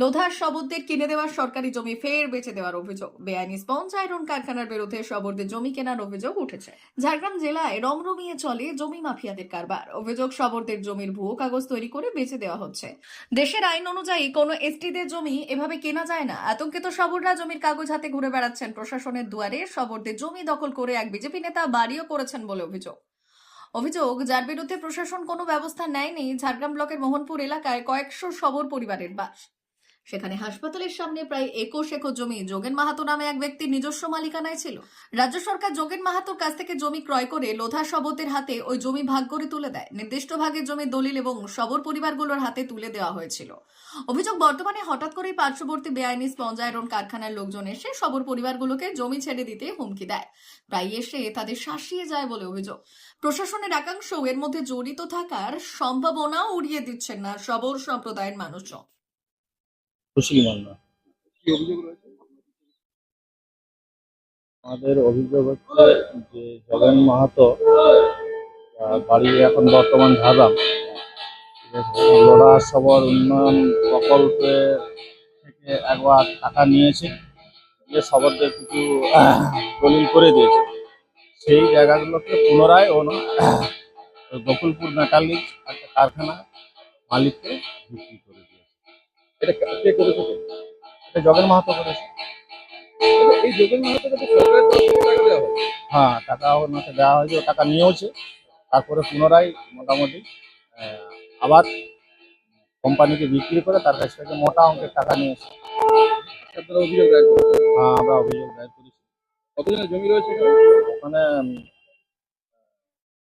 লোধার শবরদের কিনে দেওয়ার সরকারি জমি ফের বেচে দেওয়ার অভিযোগ। বেআইনি স্পঞ্জ আয়রন কারখানার বিরুদ্ধে শবরদের জমি কেনার অভিযোগ উঠেছে। ঝাড়গ্রাম জেলায় রমরমিয়ে চলে জমি মাফিয়াদের কারবার। অভিযোগ, শবরদের জমির ভুয়ো কাগজ তৈরি করে বেচে দেওয়া হচ্ছে। দেশের আইন অনুযায়ী কোনো এসটিদের জমি এভাবে কেনা যায় না। আতঙ্কিত শবররা জমির কাগজ হাতে ঘুরে বেড়াচ্ছেন। প্রশাসনের দুয়ারে শবরদের জমি দখল করে এক বিজেপি নেতা বাড়িও করেছেন বলে অভিযোগ। অভিযোগ, যার বিরুদ্ধে প্রশাসন কোনো ব্যবস্থা নেয়নি, ঝাড়গ্রাম ব্লকের মোহনপুর এলাকায় কয়েকশো শবর পরিবারের বাস। সেখানে হাসপাতালের সামনে প্রায় একুশ একর জমি যোগেন মাহাতো নামে এক ব্যক্তির নিজস্ব মালিকানায় ছিল। রাজ্য সরকার যোগেন মাহাতোর কাছ থেকে জমি ক্রয় করে লোধা শবতের হাতে ওই জমি ভাগ করে তুলে দেয়। নির্দিষ্ট ভাগের জমির দলিল এবং শবর পরিবারগুলোর হাতে তুলে দেওয়া হয়েছিল। অভিযোগ বর্তমানে হঠাৎ করেই পার্শ্ববর্তী বেআইনি স্পঞ্জ আয়রন কারখানার লোকজন এসে শবর পরিবারগুলোকে জমি ছেড়ে দিতে হুমকি দেয়। প্রায় এসে তাদের শাসিয়ে যায় বলে অভিযোগ। প্রশাসনের একাংশ এর মধ্যে জড়িত থাকার সম্ভাবনাও উড়িয়ে দিচ্ছেন না শবর সম্প্রদায়ের মানুষজন। খুশি মান্না। কি অভিযোগ রয়েছে? আমাদের অভিযোগ হচ্ছে যে জগন মাহাতো বাড়ি এখন বর্তমান ঝাড়গ্রাম। লোড়া সবর উন্নয়ন প্রকল্পে থেকে একবার টাকা নিয়েছে যে সবরদের কিছু দলিল করে দিয়েছে। সেই জায়গাগুলোকে পুনরায় ওন গকুলপুর মেটালিক একটা কারখানা মালিককে বিক্রি করে দিয়েছে। এটা কে- করে এটা জগন মাহাতো করেছে। এই যোগেন মাহাতোকে তো সরকারের তরফ থেকে টাকা দেওয়া হয় হ্যাঁ টাকা ওনাকে দেওয়া হয়েছে টাকা নিয়েওছে তারপরে পুনরায় মোটামুটি আবার কোম্পানিকে বিক্রি করে তার কাছ থেকে মোটা অঙ্কের টাকা নিয়েছে আপনারা অভিযোগ দায়ের করেছেন? হ্যাঁ আমরা অভিযোগ দায়ের করেছি। কতজনের জমি রয়েছে ওখানে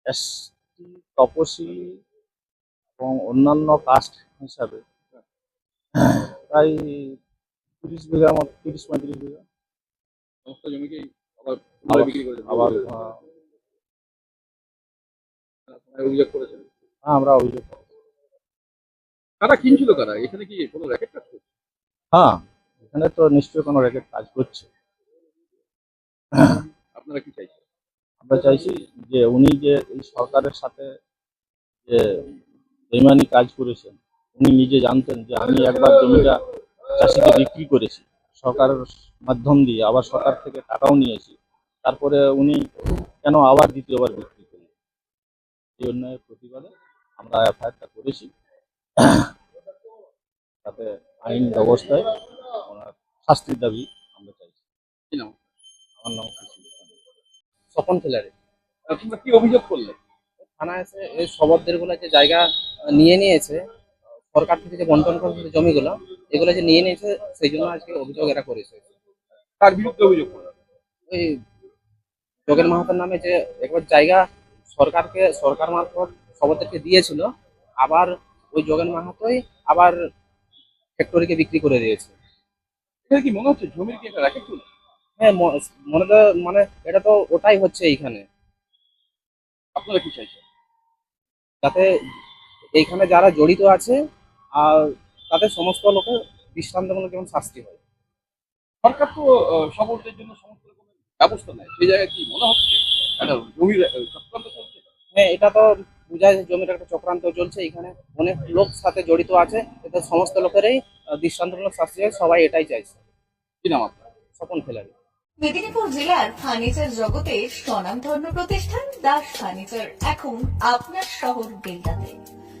এসটি তপশিলি এবং অন্যান্য কাস্ট হিসাবে প্রায় তিরিশ বিঘা মতো তিরিশ পঁয়ত্রিশ বিঘা। সমস্ত আবার বিক্রি আবার অভিযোগ করেছেন? হ্যাঁ আমরা অভিযোগ করি। কারা কিনছিল কারা? এখানে কি কোনো র্যাকেট কাজ করছে? হ্যাঁ এখানে তো নিশ্চয়ই কোনো রেকেট কাজ করছে। আপনারা কি চাইছেন? আমরা চাইছি যে উনি যে এই সরকারের সাথে যে বেমানি কাজ করেছেন উনি নিজে জানতেন যে আমি একবার জমিটা চাষিকে বিক্রি করেছি। সরকারের মাধ্যম দিয়ে আবার সরকার থেকে টাকাও নিয়েছি। তারপরে উনি কেন আবার দ্বিতীয়বার বিক্রি করলেন? এই অন্যায়ের প্রতিবাদে আমরা এফআইআরটা করেছি। তাতে আইন ব্যবস্থায় ওনার শাস্তির দাবি আমরা চাইছি। কি নাম আমার নাম স্বপন তোমরা কি অভিযোগ করলে? থানা এসে এই শবরদেরগুলো যে জায়গা নিয়ে নিয়েছে। সরকার থেকে যে বন্টন করেছে জমিগুলো এগুলো যে নিয়ে নিয়েছে সেই জন্য আজকে অভিযোগ এরা করেছে। তার বিরুদ্ধে অভিযোগ ওই যোগেন মাহাতোর নামে যে একবার জায়গা সরকারকে সরকার মারফত শবরদেরকে দিয়েছিল আবার ওই যোগেন মাহাতোই আবার ফ্যাক্টরিকে বিক্রি করে দিয়েছে। এখানে কি মনে হচ্ছে জমির কি একটা র্যাকেট চলছে হ্যাঁ মনে তো মানে এটা তো ওটাই হচ্ছে এইখানে। আপনারা কি চাইছেন? যাতে এইখানে যারা জড়িত আছে আর তাদের সমস্ত লোকের দৃষ্টান্তমূলক যেমন শাস্তি হয়। সরকার তো সকলদের জন্য সমস্ত রকমের ব্যবস্থা নেয়। সেই জায়গায় কি মনে হচ্ছে? একটা জমির চক্রান্ত চলছে? হ্যাঁ এটা তো বোঝায় যে জমির একটা চক্রান্ত চলছে। এখানে অনেক লোক সাথে জড়িত আছে। এটা সমস্ত লোকেরই দৃষ্টান্তমূলক শাস্তি হয় সবাই এটাই চাইছে। কি নাম আপনার? স্বপন ফেলারি মেদিনীপুর জেলার ফার্নিচার জগতে স্বনামধন্য প্রতিষ্ঠান দাস ফার্নিচার। এখন আপনার শহর বেলদাতে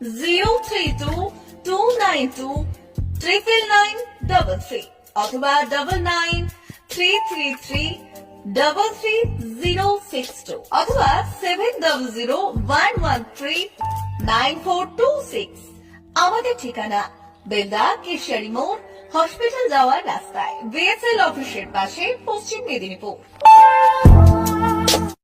zero three two two nine two triple nine double three অথবা ফোর টু সিক্স আমাদের ঠিকানা বেলদা কেশিয়ারি মোড় হসপিটাল যাওয়ার রাস্তায়। বিএসএল অফিসের পাশে পশ্চিম মেদিনীপুর।